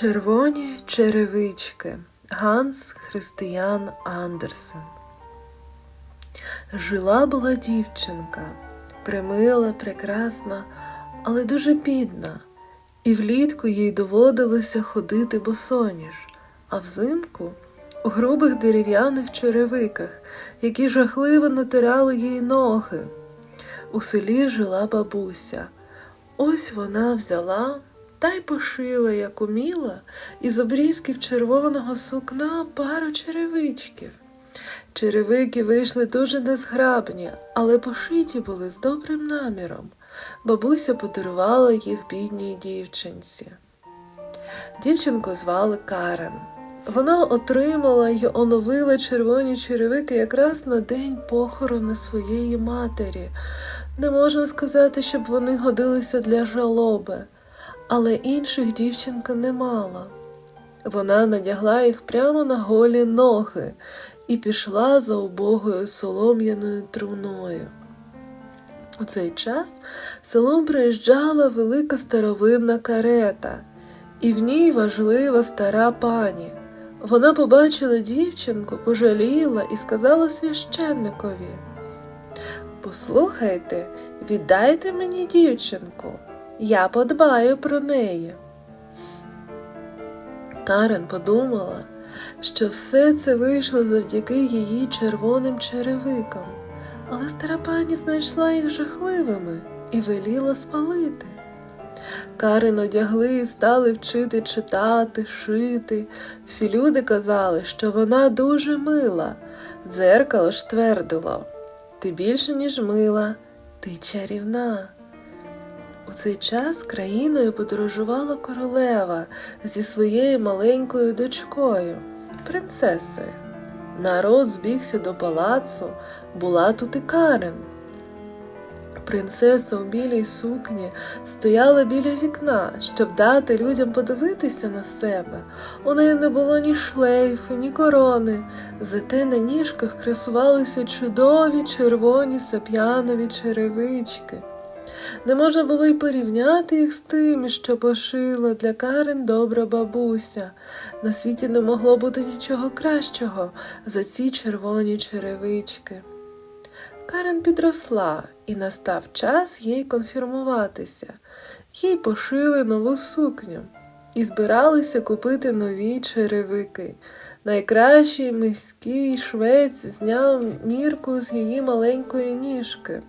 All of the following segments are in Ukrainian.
Червоні черевички Ганс Християн Андерсен. Жила була дівчинка, примила, прекрасна, але дуже бідна, і влітку їй доводилося ходити босоніж, а взимку у грубих дерев'яних черевиках, які жахливо натирали їй ноги. У селі жила бабуся. Ось вона взяла та й пошила, як уміла, із обрізків червоного сукна пару черевичків. Черевики вийшли дуже незграбні, але пошиті були з добрим наміром. Бабуся подарувала їх бідній дівчинці. Дівчинку звали Карен. Вона отримала й оновила червоні черевики якраз на день похорону своєї матері. Не можна сказати, щоб вони годилися для жалоби, але інших дівчинка не мала. Вона надягла їх прямо на голі ноги і пішла за убогою солом'яною труною. У цей час селом приїжджала велика старовинна карета, і в ній важлива стара пані. Вона побачила дівчинку, пожаліла і сказала священникові Послухайте, віддайте мені дівчинку, я подбаю про неї. Карен подумала, що все це вийшло завдяки її червоним черевикам, але стара пані знайшла їх жахливими і веліла спалити. Карен одягли і стали вчити читати, шити. Всі люди казали, що вона дуже мила. Дзеркало ж твердило ти більше, ніж мила, ти чарівна. У цей час країною подорожувала королева зі своєю маленькою дочкою, принцесою. Народ збігся до палацу, була тут і Карен. Принцеса у білій сукні стояла біля вікна, щоб дати людям подивитися на себе. У неї не було ні шлейфу, ні корони, зате на ніжках красувалися чудові червоні сап'янові черевички. Не можна було й порівняти їх з тими, що пошила для Карен добра бабуся. На світі не могло бути нічого кращого за ці червоні черевички. Карен підросла, і настав час їй конфірмуватися. Їй пошили нову сукню і збиралися купити нові черевики. Найкращий міський швець зняв мірку з її маленької ніжки.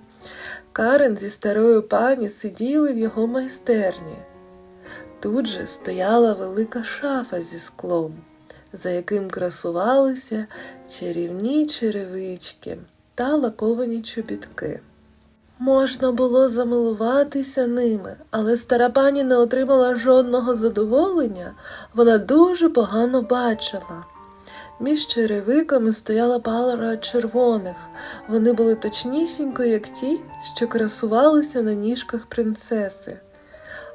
Карен зі старою пані сиділи в його майстерні. Тут же стояла велика шафа зі склом, за яким красувалися чарівні черевички та лаковані чобітки. Можна було замилуватися ними, але стара пані не отримала жодного задоволення, вона дуже погано бачила. Між черевиками стояла пара червоних, вони були точнісінько, як ті, що красувалися на ніжках принцеси.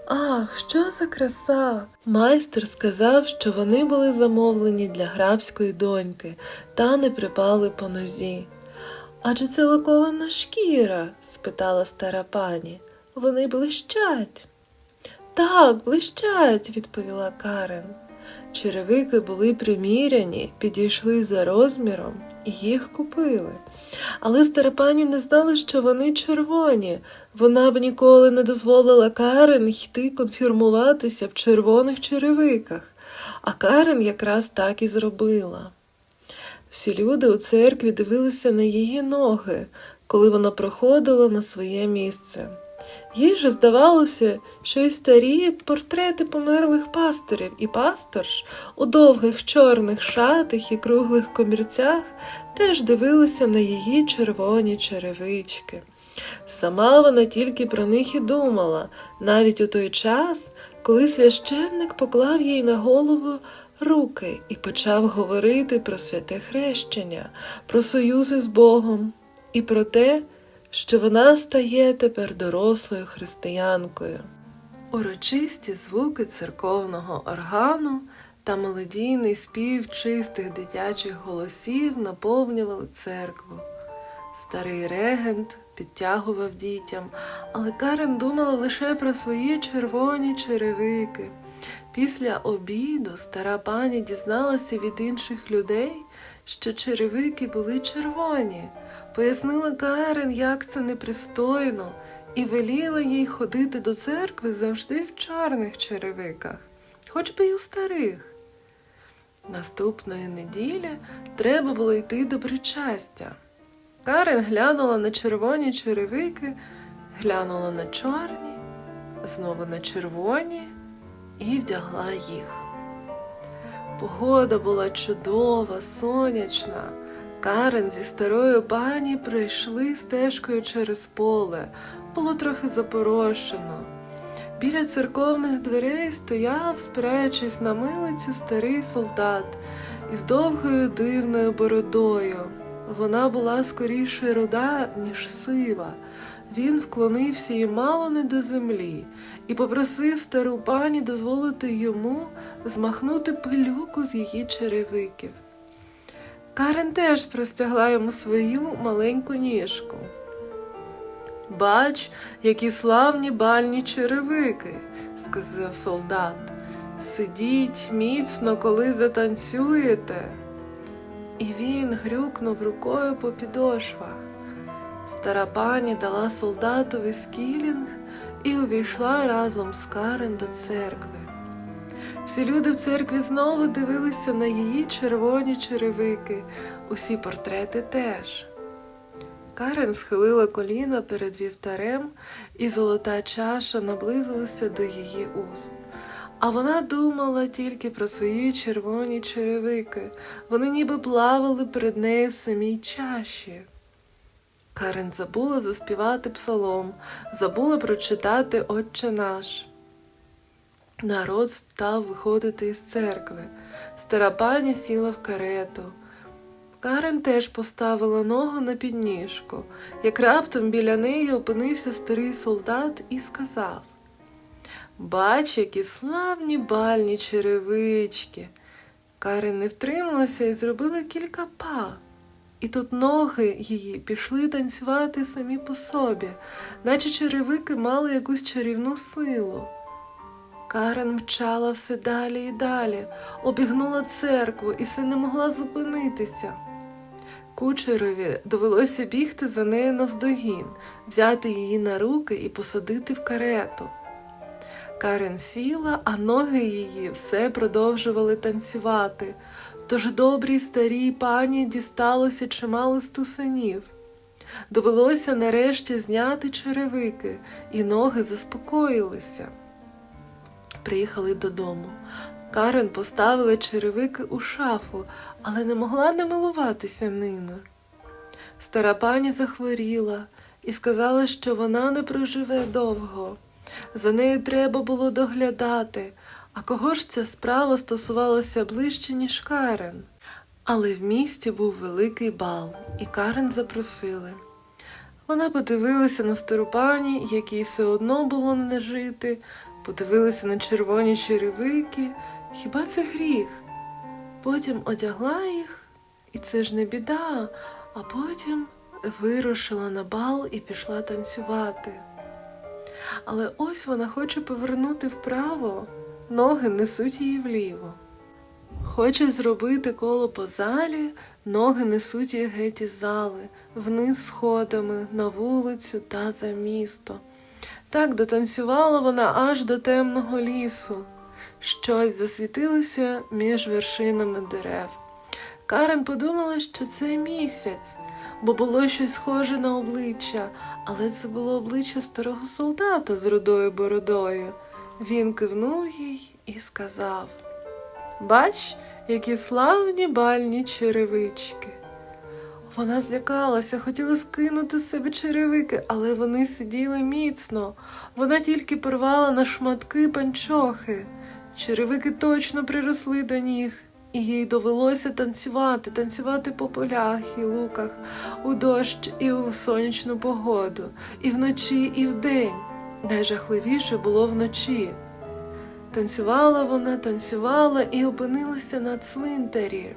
Ах, що за краса! Майстер сказав, що вони були замовлені для графської доньки та не припали по нозі. Адже це лакована шкіра? спитала стара пані. Вони блищать. Так, блищать, відповіла Карен. Черевики були приміряні, підійшли за розміром і їх купили. Але стара пані не знала, що вони червоні. Вона б ніколи не дозволила Карен йти конфірмуватися в червоних черевиках, а Карен якраз так і зробила. Всі люди у церкві дивилися на її ноги, коли вона проходила на своє місце. Їй же здавалося, що й старі портрети померлих пасторів і пасторж у довгих чорних шатах і круглих комірцях теж дивилися на її червоні черевички. Сама вона тільки про них і думала, навіть у той час, коли священник поклав їй на голову руки і почав говорити про святе хрещення, про союзи з Богом і про те, що вона стає тепер дорослою християнкою. Урочисті звуки церковного органу та мелодійний спів чистих дитячих голосів наповнювали церкву. Старий регент підтягував дітям, але Карен думала лише про свої червоні черевики. Після обіду стара пані дізналася від інших людей, що черевики були червоні, пояснила Карен, як це непристойно, і веліла їй ходити до церкви завжди в чорних черевиках, хоч би й у старих. Наступної неділі треба було йти до причастя. Карен глянула на червоні черевики, глянула на чорні, знову на червоні і вдягла їх. Погода була чудова, сонячна. Карен зі старою пані прийшли стежкою через поле, було трохи запорошено. Біля церковних дверей стояв, спираючись на милицю, старий солдат із довгою дивною бородою. Вона була скоріше руда, ніж сива. Він вклонився їй мало не до землі і попросив стару пані дозволити йому змахнути пилюку з її черевиків. Карен теж простягла йому свою маленьку ніжку. Бач, які славні бальні черевики, сказав солдат. Сидіть міцно, коли затанцюєте. І він грюкнув рукою по підошвах. Стара пані дала солдатові скілінг і увійшла разом з Карен до церкви. Всі люди в церкві знову дивилися на її червоні черевики, усі портрети теж. Карен схилила коліна перед вівтарем, і золота чаша наблизилася до її уст. А вона думала тільки про свої червоні черевики. Вони ніби плавали перед нею в самій чаші. Карен забула заспівати псалом, забула прочитати Отче наш. Народ став виходити із церкви. Стара пані сіла в карету. Карен теж поставила ногу на підніжку, як раптом біля неї опинився старий солдат і сказав Бач, які славні бальні черевички. Карен не втрималася і зробила кілька па. І тут ноги її пішли танцювати самі по собі, наче черевики мали якусь чарівну силу. Карен мчала все далі і далі, обігнула церкву і все не могла зупинитися. Кучерові довелося бігти за нею навздогін, взяти її на руки і посадити в карету. Карен сіла, а ноги її все продовжували танцювати, тож добрій старій пані дісталося чимало стусанів. Довелося нарешті зняти черевики, і ноги заспокоїлися. Приїхали додому. Карен поставила черевики у шафу, але не могла не милуватися ними. Стара пані захворіла і сказала, що вона не проживе довго. За нею треба було доглядати, а кого ж ця справа стосувалася ближче, ніж Карен. Але в місті був великий бал, і Карен запросили. Вона подивилася на стару пані, якій все одно було не жити, подивилася на червоні черевики. Хіба це гріх? Потім одягла їх, і це ж не біда, а потім вирушила на бал і пішла танцювати. Але ось вона хоче повернути вправо, ноги несуть її вліво. Хоче зробити коло по залі, ноги несуть її геть із зали, вниз сходами, на вулицю та за місто. Так дотанцювала вона аж до темного лісу. Щось засвітилося між вершинами дерев. Карен подумала, що це місяць, бо було щось схоже на обличчя, але це було обличчя старого солдата з рудою бородою. Він кивнув їй і сказав Бач, які славні бальні черевички. Вона злякалася, хотіла скинути з себе черевики, але вони сиділи міцно. Вона тільки порвала на шматки панчохи. Черевики точно приросли до ніг, і їй довелося танцювати, танцювати по полях і луках, у дощ і у сонячну погоду, і вночі, і вдень. Найжахливіше було вночі. Танцювала вона, танцювала і опинилася на цвинтарі.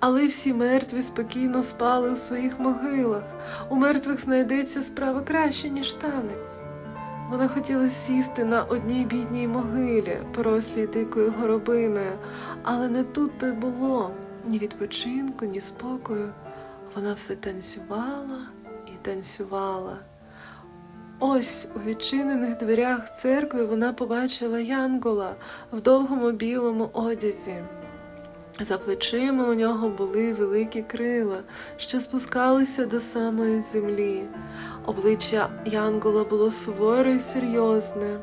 Але всі мертві спокійно спали у своїх могилах. У мертвих знайдеться справа краще, ніж танець. Вона хотіла сісти на одній бідній могилі, порослій дикою горобиною, але не тут то й було ні відпочинку, ні спокою. Вона все танцювала і танцювала. Ось у відчинених дверях церкви вона побачила Янгола в довгому білому одязі. За плечима у нього були великі крила, що спускалися до самої землі. Обличчя Янгола було суворе і серйозне.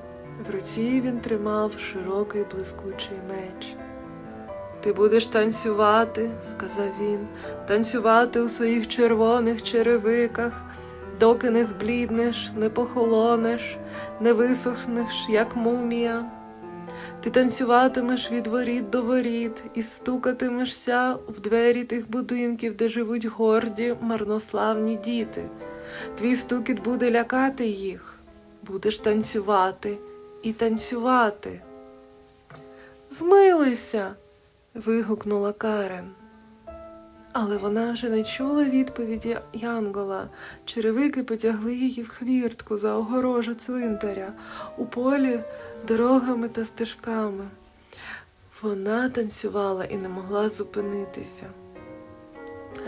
В руці він тримав широкий блискучий меч. Ти будеш танцювати, сказав він, танцювати у своїх червоних черевиках, доки не збліднеш, не похолонеш, не висохнеш, як мумія. Ти танцюватимеш від воріт до воріт і стукатимешся в двері тих будинків, де живуть горді, марнославні діти. Твій стукіт буде лякати їх. Будеш танцювати і танцювати. Змилуйся. вигукнула Карен. Але вона вже не чула відповіді Янгола. Черевики потягли її в хвіртку за огорожу цвинтаря, у полі дорогами та стежками. Вона танцювала і не могла зупинитися.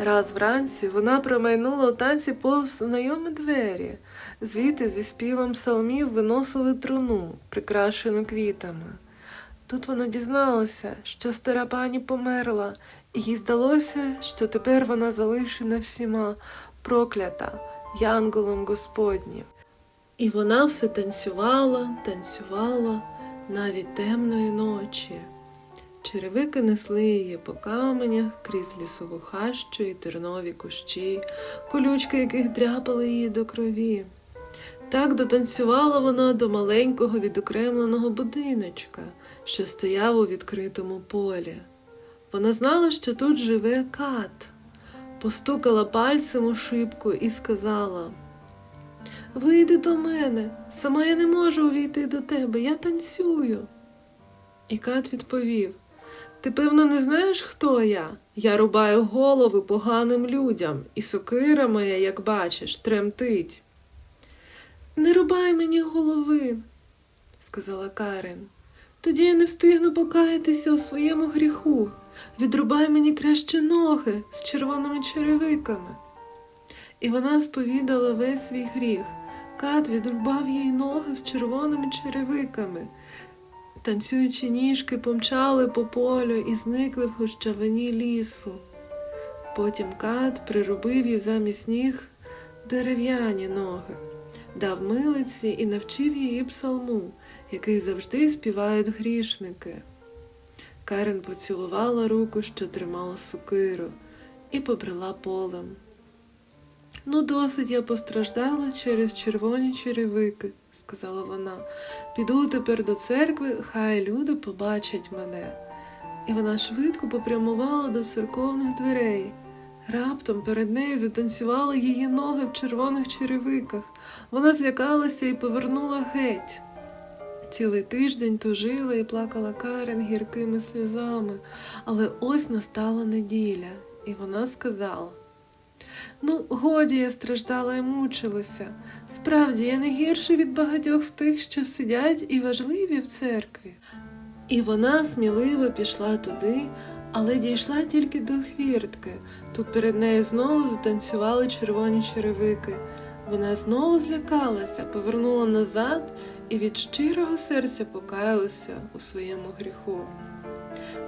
Раз вранці вона промайнула у танці повз знайомі двері, звідти зі співом псалмів виносили труну, прикрашену квітами. Тут вона дізналася, що стара пані померла, і їй здалося, що тепер вона залишена всіма, проклята янголом Господнім. І вона все танцювала, танцювала навіть темної ночі. Черевики несли її по каменях крізь лісову хащу і тернові кущі, колючки яких дряпали її до крові. Так дотанцювала вона до маленького відокремленого будиночка, що стояв у відкритому полі. Вона знала, що тут живе кат, постукала пальцем у шибку і сказала Вийди до мене, сама я не можу увійти до тебе, я танцюю. І кат відповів Ти, певно, не знаєш, хто я? Я рубаю голови поганим людям, і сокира моя, як бачиш, тремтить. Не рубай мені голови, сказала Карен. Тоді я не встигну покаятися у своєму гріху. Відрубай мені краще ноги з червоними черевиками. І вона сповідала весь свій гріх. Кат відрубав їй ноги з червоними черевиками. Танцюючі ніжки помчали по полю і зникли в гущавині лісу. Потім кат прирубив їй замість ніг дерев'яні ноги, дав милиці і навчив її псалму, який завжди співають грішники. Карен поцілувала руку, що тримала сокиру, і побрела полем. Ну, досить я постраждала через червоні черевики, сказала вона. Піду тепер до церкви, хай люди побачать мене. І вона швидко попрямувала до церковних дверей. Раптом перед нею затанцювали її ноги в червоних черевиках. Вона злякалася і повернула геть. Цілий тиждень тужила і плакала Карен гіркими сльозами, але ось настала неділя, і вона сказала Ну, годі я страждала і мучилася. Справді, я не гірше від багатьох з тих, що сидять і важливі в церкві. І вона сміливо пішла туди, але дійшла тільки до хвіртки. Тут перед нею знову затанцювали червоні черевики. Вона знову злякалася, повернула назад і від щирого серця покаялася у своєму гріху.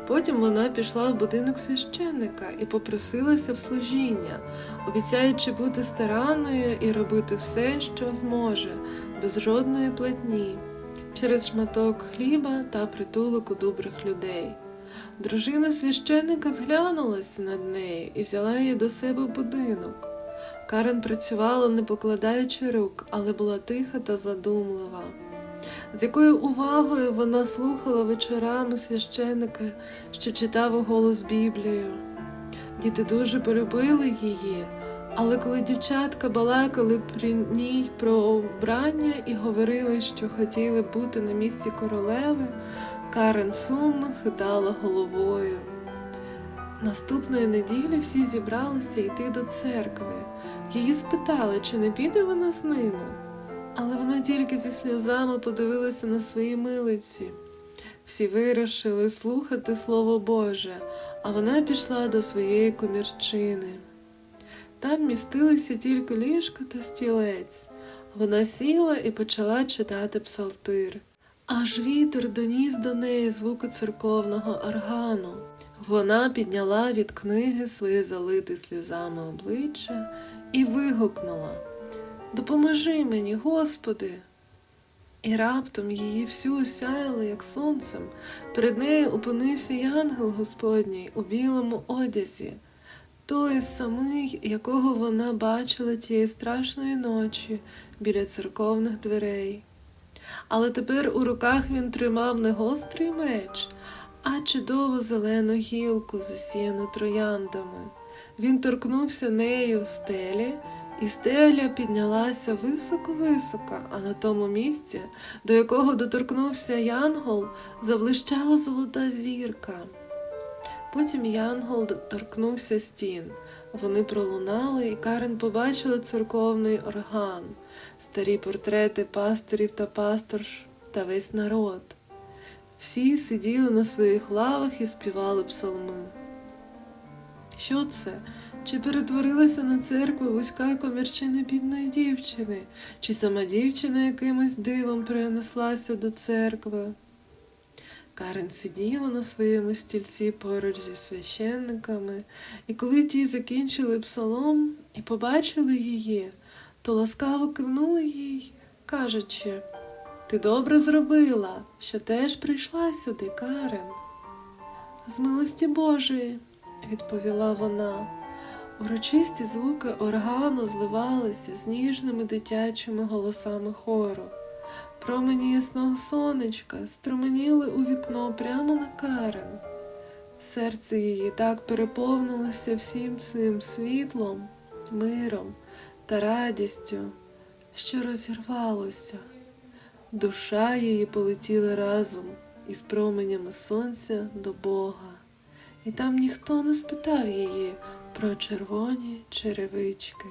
Потім вона пішла в будинок священника і попросилася в служіння, обіцяючи бути старанною і робити все, що зможе, без жодної платні, через шматок хліба та притулок у добрих людей. Дружина священника зглянулася над нею і взяла її до себе в будинок. Карен працювала, не покладаючи рук, але була тиха та задумлива. З якою увагою вона слухала вечорами священика, що читав голос Біблію. Діти дуже полюбили її, але коли дівчатка балакали при ній про обрання і говорили, що хотіли бути на місці королеви, Карен сумно хитала головою. Наступної неділі всі зібралися йти до церкви. Її спитали, чи не піде вона з ними. Але вона тільки зі сльозами подивилася на свої милиці. Всі вирішили слухати Слово Боже, а вона пішла до своєї комірчини. Там містилися тільки ліжко та стілець. Вона сіла і почала читати псалтир. Аж вітер доніс до неї звуки церковного органу. Вона підняла від книги своє залите сльозами обличчя і вигукнула Допоможи мені, Господи. І раптом її всю осяяло, як сонцем. Перед нею опинився янгел Господній у білому одязі, той самий, якого вона бачила тієї страшної ночі біля церковних дверей. Але тепер у руках він тримав не гострий меч, а чудову зелену гілку, засіяну трояндами. Він торкнувся нею стелі, і стеля піднялася високо-високо, а на тому місці, до якого доторкнувся Янгол, заблищала золота зірка. Потім Янгол доторкнувся стін. Вони пролунали, і Карен побачила церковний орган, старі портрети пасторів та пасторш та весь народ. Всі сиділи на своїх лавах і співали псалми. Що це? Чи перетворилася на церкву вузька комірчина бідної дівчини, чи сама дівчина якимось дивом перенеслася до церкви? Карен сиділа на своєму стільці поруч зі священниками, і коли ті закінчили псалом і побачили її, то ласкаво кивнули їй, кажучи, ти добре зробила, що теж прийшла сюди, Карен. З милості Божої, відповіла вона. Урочисті звуки органу зливалися з ніжними дитячими голосами хору. Промені ясного сонечка струменіли у вікно прямо на Карен. Серце її так переповнилося всім цим світлом, миром та радістю, що розірвалося. Душа її полетіла разом із променями сонця до Бога, і там ніхто не спитав її про червоні черевички.